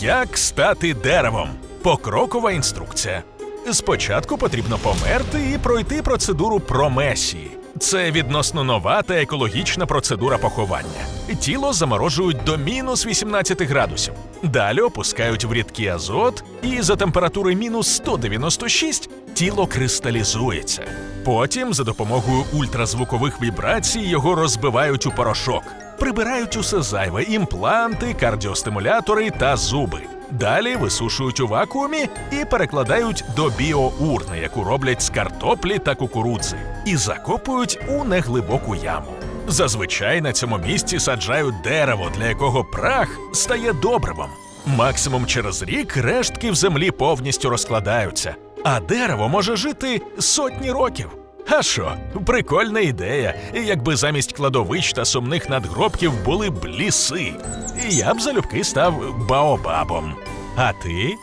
Як стати деревом? Покрокова інструкція. Спочатку потрібно померти і пройти процедуру промесії. Це відносно нова та екологічна процедура поховання. Тіло заморожують до мінус 18 градусів. Далі опускають в рідкий азот, і за температури мінус 196 тіло кристалізується. Потім за допомогою ультразвукових вібрацій його розбивають у порошок, прибирають усе зайве імпланти, кардіостимулятори та зуби. Далі висушують у вакуумі і перекладають до біоурни, яку роблять з картоплі та кукурудзи, і закопують у неглибоку яму. Зазвичай на цьому місці саджають дерево, для якого прах стає добривом. Максимум через рік рештки в землі повністю розкладаються, а дерево може жити сотні років. А що, прикольна ідея, якби замість кладовищ та сумних надгробків були б ліси. Я б залюбки став баобабом. А ти?